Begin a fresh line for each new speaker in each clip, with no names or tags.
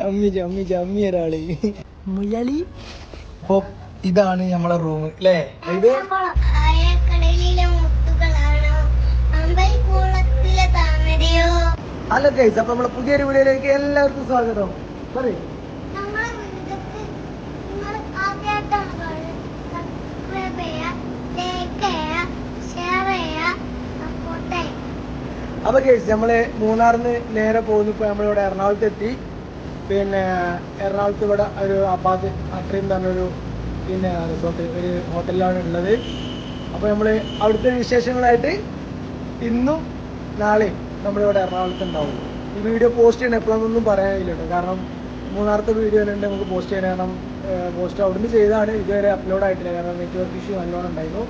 ചമ്മി ചമ്മി ചമ്മി ഒരാൾ. മുയലി. അപ്പൊ ഇതാണ് നമ്മളെ റൂം അല്ലേ ഇത്? അല്ല ഗൈസ് അപ്പൊ നമ്മളെ പുതിയൊരു വീഡിയോയിലേക്ക് എല്ലാവർക്കും സ്വാഗതം. പറയും. അപ്പൊ കേസ് നമ്മൾ മൂന്നാറിന്ന് നേരെ പോകുന്നു. ഇപ്പൊ നമ്മളിവിടെ എറണാകുളത്ത് എത്തി പിന്നെ എറണാകുളത്ത് ഇവിടെ ഒരു അബാദ് അത്രയും പറഞ്ഞൊരു പിന്നെ റിസോർട്ട് ഒരു ഹോട്ടലിലാണ് ഉള്ളത്. അപ്പൊ നമ്മൾ അവിടുത്തെ വിശേഷങ്ങളായിട്ട് ഇന്നും നാളെയും നമ്മളിവിടെ എറണാകുളത്ത് ഉണ്ടാവും. ഈ വീഡിയോ പോസ്റ്റ് ചെയ്യണം എപ്പോഴൊന്നും പറയാൻ കഴിയില്ല കാരണം മൂന്നാമത്തെ വീഡിയോ തന്നെ നമുക്ക് പോസ്റ്റ് ചെയ്യാൻ കാരണം പോസ്റ്റ് അവിടുന്ന് ചെയ്താണ് ഇതുവരെ അപ്ലോഡ് ആയിട്ടില്ല. കാരണം നെറ്റ്വർക്ക് ഇഷ്യൂ നല്ലോണം ഉണ്ടായിരുന്നു.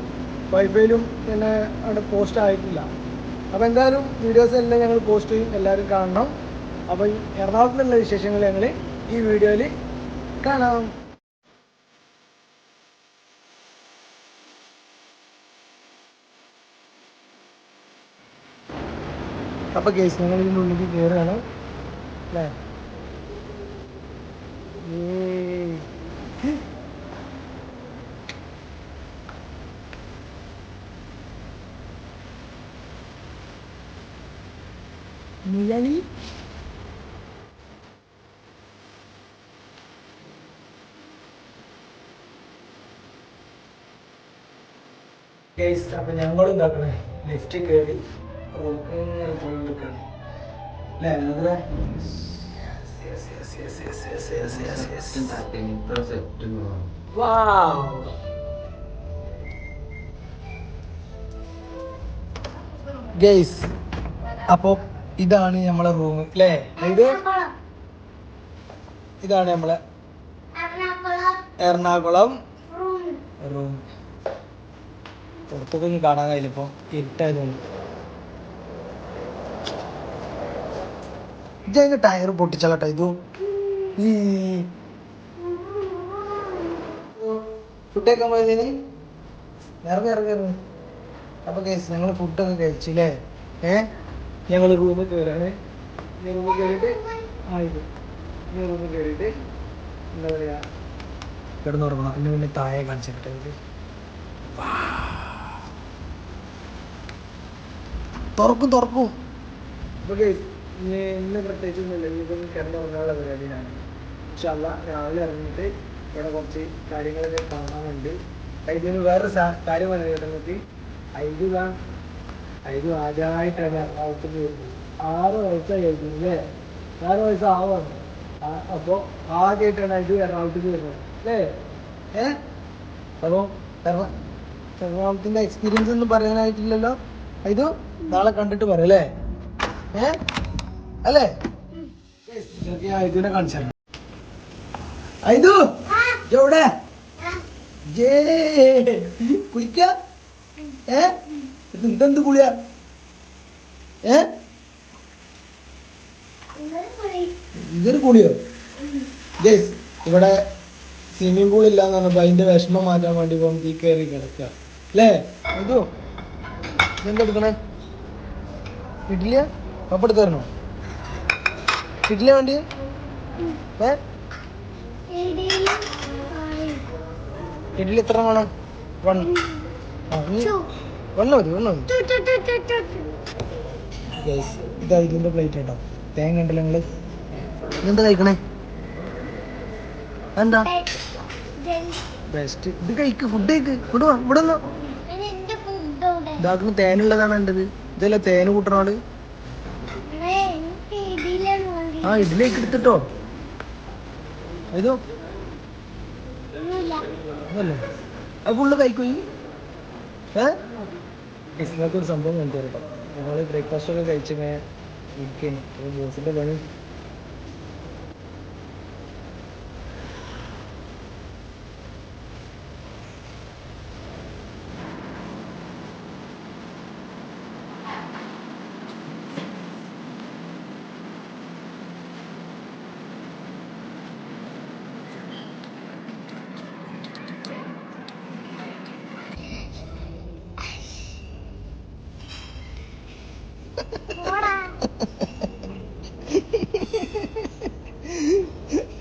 വൈഫൈയിലും പിന്നെ അവിടെ പോസ്റ്റ് ആയിട്ടില്ല. അപ്പോൾ എന്തായാലും വീഡിയോസ് എല്ലാം ഞങ്ങൾ പോസ്റ്റ് ചെയ്യും. എല്ലാവരും കാണണം. അപ്പോൾ ഈ എറണാകുളത്ത് നിന്നുള്ള വിശേഷങ്ങൾ ഞങ്ങൾ ഈ വീഡിയോയിൽ കാണാം. അപ്പോൾ കേസ് ഞങ്ങൾ ഇതിന്റെ ഉള്ളിൽ കയറുകയാണ്. അല്ലേ? ഏയ്. അപ്പൊ അപ്പം ഞങ്ങൾ ലിഫ്റ്റ് കയറി റൂമിൽ അപ്പോ ഇതാണ് നമ്മളെ റൂം അല്ലേ ഇത്? ഇതാണ് നമ്മളെ
എറണാകുളം റൂം
പുറത്തൊക്കെ കാണാൻ കഴിയില്ല ഇപ്പൊ ഇരുട്ടായതുകൊണ്ട് ഇതതിന്റെ ടയർ പൊട്ടിച്ചാലട്ടോ ഇത്. ഫുഡൊക്കെ പോയതിന് ഇറങ്ങി ഇറങ്ങി ഇറങ്ങി. അപ്പൊ കേസ് ഞങ്ങൾ ഫുഡൊക്കെ കഴിച്ചില്ലേ ഏ? ഞങ്ങൾ റൂമിൽ കയറാണ് റൂമിൽ കയറിയിട്ട് ആ ഇത്. റൂമിൽ കയറിയിട്ട് എന്താ പറയാ കിടന്നുറങ്ങണം. എന്നെ പിന്നെ താഴെ കാണിച്ചിട്ട് ഇത്. തുറക്കും തുറക്കും. അപ്പൊ guys, ഇനി ഇന്ന് പ്രത്യേകിച്ചൊന്നുമില്ല ഇനിയിപ്പം കിടന്നുറങ്ങാനുള്ള പരിപാടിയാണ്. പക്ഷെ രാവിലെ ഇറങ്ങിയിട്ട് ഇവിടെ കുറച്ച് കാര്യങ്ങളൊക്കെ കാണാനുണ്ട്. ഇതിന് വേറെ കാര്യം പറഞ്ഞു കേട്ടെങ്കിൽ ഐതു ഐദു ആദ്യമായിട്ടാണ് എറണാകുളത്ത് വരുന്നത് ആറ് വയസ്സായിരുന്നു അല്ലേ? ആറ് വയസ്സാവാണ് അപ്പോൾ ആദ്യമായിട്ടാണ് ഐദു എറണാകുളത്തേക്ക് വരുന്നത്. അല്ലേ? ഏ? അപ്പോൾ എക്സ്പീരിയൻസ് ഒന്നും പറയാനായിട്ടില്ലല്ലോ? ഇത് നാളെ കണ്ടിട്ട് പറയാം അല്ലേ? ഏ? അല്ലേ? എന്തെന്ത് കുളിയാ? ഇതൊരു കുളിയോ? ഗേസ് ഇവിടെ സ്വിമ്മിംഗ് പൂൾ ഇല്ലാന്ന് പറഞ്ഞപ്പോ അതിന്റെ വിഷമം മാറ്റാൻ വേണ്ടി പോകും തീ കയറി കിടക്കുക അല്ലേ? ഇതോ ഇതെന്താ ഇഡ്ഡലിയാ? പപ്പെടുത്ത് തരണോ? ഇഡ്ഡലിയാ വേണ്ടി ഏ? ഇഡ്ഡലി എത്ര വേണം? വൺ. വണ്ണം മതി വണ്ണം മതി. ഇതാ പ്ലേറ്റ് കേട്ടോ. തേങ്ങ ഉണ്ടല്ലോ നിങ്ങൾ. ഇതെന്താ കഴിക്കണേ? എന്താ ബെസ്റ്റ് ഇത് കഴിക്ക് ഫുഡ് കഴിക്ക്. ഇവിടെ വാ ഇവിടെ? ഇതാക്കുന്ന തേനുള്ളതാണ് എന്റെത് ഇതല്ല തേന്
വേണ്ടി
ആ ഇതിലേക്ക് എടുത്തിട്ടോ. ഇതോ. അതല്ലേ അത് ഫുള്ള് കഴിക്കോ ഏഹ് ഒരു സംഭവം കണ്ടു തരട്ടോ ഞങ്ങൾ ബ്രേക്ക്ഫാസ്റ്റ് ഒക്കെ കഴിച്ചിങ്ങനെ ഇരിക്കുന്നു ബോസിന്റെ പണി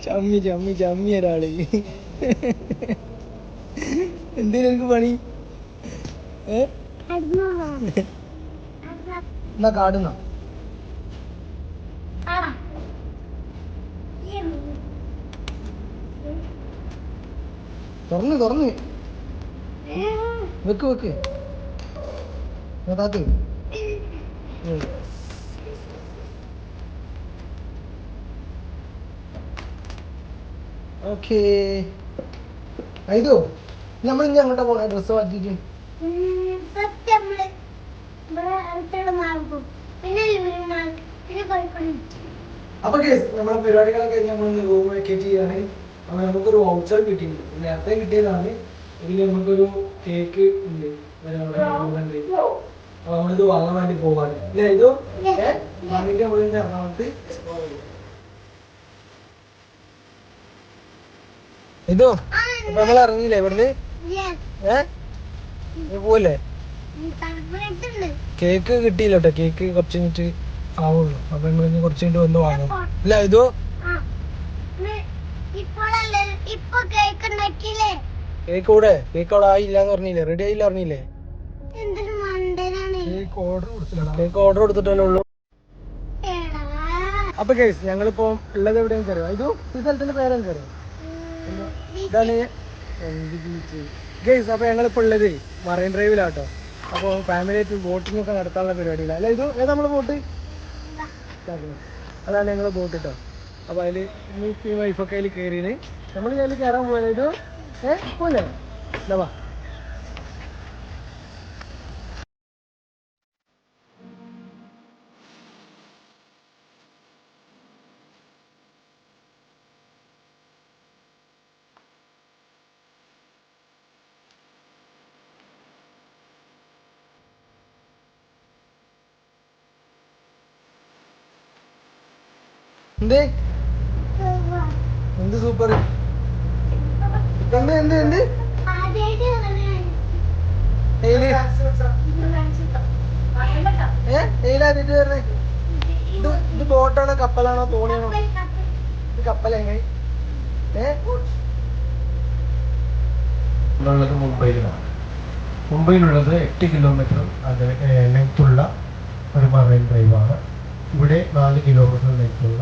ചമ്മി ചമ്മി ചമ്മി ഒരാൾ. എന്തിനു പണി? എന്നാ കാടുന്ന? തുറന്ന് തുറന്ന്. വെക്ക് വെക്ക്. താത്ത്. ഓക്കേ. ഇതോ നമ്മൾ ഇനി അങ്ങോട്ട് പോണ. ഡ്രസ്സ്
കോഴിക്കോട്.
അപ്പൊ കേസ് നമ്മളെ പരിപാടികളൊക്കെ നമ്മൾ റൂം വെക്കേറ്റ് ചെയ്യാണ്. അപ്പൊ നമുക്കൊരു വൗച്ചർ കിട്ടിയിട്ടുണ്ട് നേരത്തെ കിട്ടിയതാണ്. ഇതിൽ നമുക്കൊരു കേക്ക് ഉണ്ട്. അപ്പൊ നമ്മളിത് വാങ്ങാൻ വേണ്ടി പോവാണ്. ഇതോ വാങ്ങിട്ട് നമ്മളിന്ന് എറണാകുളത്ത് ഇതോ അപ്പൊ നമ്മൾ ഇറങ്ങിയില്ലേ ഇവിടുന്ന്? ഏ? പോവല്ലേ? കേക്ക് കിട്ടിയില്ല കേട്ടോ കേക്ക് കുറച്ച് കഴിഞ്ഞിട്ട് ആവുള്ളൂ. അപ്പൊ നമ്മൾ ഇനി കുറച്ച് കഴിഞ്ഞിട്ട് വന്ന് വാങ്ങും. ഇല്ല ഇതോ?
കേക്ക്
കൂടെ കേക്ക് അവിടെ ആയില്ല എന്ന് പറഞ്ഞില്ലേ? റെഡി ആയില്ല പറഞ്ഞില്ലേ? കേക്ക് ഓർഡർ കൊടുത്തില്ല കേക്ക് ഓർഡർ കൊടുത്തിട്ടല്ലേ ഉള്ളൂ. അപ്പൊ കേസ് ഞങ്ങളിപ്പോ ഉള്ളത് എവിടെയാണെന്ന് അറിയാം? ഇതും ഈ സ്ഥലത്തിന്റെ പേരെന്താ അറിയോ? ഇതാണ് ഗേസ് അപ്പൊ ഞങ്ങളിപ്പോ ഉള്ളത് മറൈൻ ഡ്രൈവിലാട്ടോ അപ്പോൾ ഫാമിലി ആയിട്ട് ബോട്ടിംഗ് ഒക്കെ നടത്താനുള്ള പരിപാടിയില്ല അല്ല ഇത് ഏതാ നമ്മളെ ബോട്ട് അതാണ് ഞങ്ങളെ ബോട്ട് കേട്ടോ അപ്പൊ അതിൽ ഈ വൈഫൊക്കെ അതിൽ കയറിയത് നമ്മൾ അതിൽ കയറാൻ പോയത് ഇത്? ഏ പോലെ എന്താ എന്ത്? എന്ത് സൂപ്പർ? എന്ത് എന്ത്? എന്ത് ഇത് ഇത് ബോട്ടാണോ കപ്പലാണോ തോണിയാണോ? ഇത് കപ്പലെങ്ങനെ ഏ? മുംബൈയിലാണ് മുംബൈയിലുള്ളത് എട്ട് കിലോമീറ്റർ അകലെ ലെങ്ത്തുള്ള ഒരു മറൈൻ ഡ്രൈവാണ്. ഇവിടെ നാല് കിലോമീറ്റർ ലെങ്ത്തുള്ള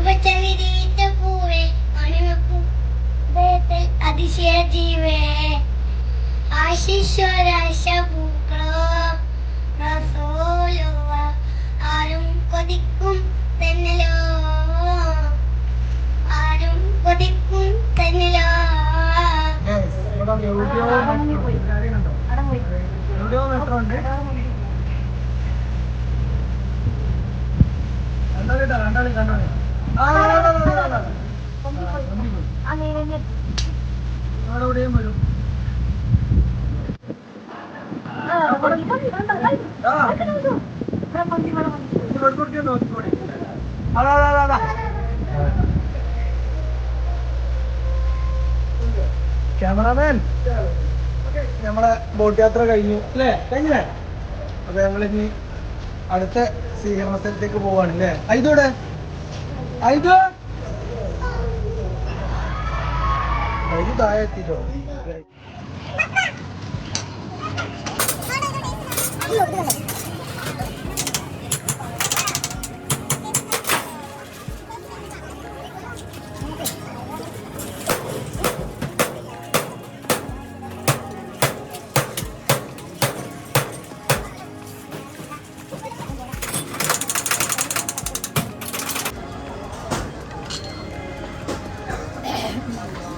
വിരിയിച്ച പൂവേ മണിമക്കും ഹൃദയത്തിൽ അതിശയ ജീവേ ആശീശ്വരാശ പൂക്കളോ റസൂലുള്ള ആരും കൊതിക്കും തന്നലോ. ആരും കൊതിക്കും തന്നലോ.
എവിടെയോ കാര്യമുണ്ടോ എവിടെയോ കേട്ടോ ഉണ്ട് കണ്ടോളി ക്യാമറാമാൻ നമ്മളെ ബോട്ട് യാത്ര കഴിഞ്ഞു. അല്ലേ? കഴിഞ്ഞില്ലേ? അപ്പൊ ഞങ്ങളിനി അടുത്ത സ്വീകരണ സ്ഥലത്തേക്ക് പോവാണ് അല്ലേ? ഐതോടെ ഐതോ ഐതു താഴെ എത്തിട്ടോ
Hello,